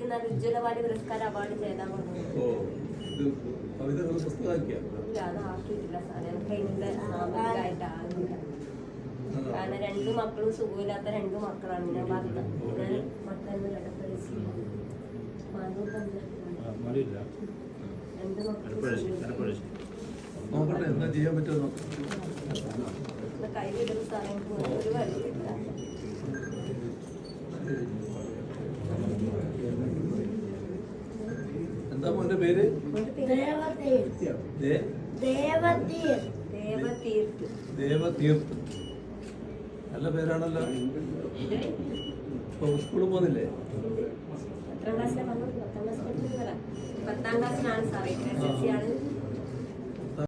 നല്ല ഉജ്ജ്വലവാണി പുരസ്കാരം അവാർഡ് ഇല്ല അത് ആക്കിയിട്ടില്ല സാറേ. നമുക്ക് അതിന്റെ സാമ്പത്തികമായിട്ട് ആകില്ല കാരണം രണ്ടു മക്കളും സുഖമില്ലാത്ത രണ്ടു മക്കളാണ്. ഞാൻ ഞാൻ രണ്ട് മക്കളും ഇത് കയ്യിലിടും സാറേ ഒരു വഴിയില്ല. മോന്റെ പേര്? ദേവതീർത്ത് നല്ല പേരാണല്ലോ. ഇപ്പൊ സ്കൂളിൽ പോകുന്നില്ലേ? പത്താം ക്ലാസ് പഠിക്കുന്നത് പത്താം ക്ലാസ്സിലാണ് സാറേ.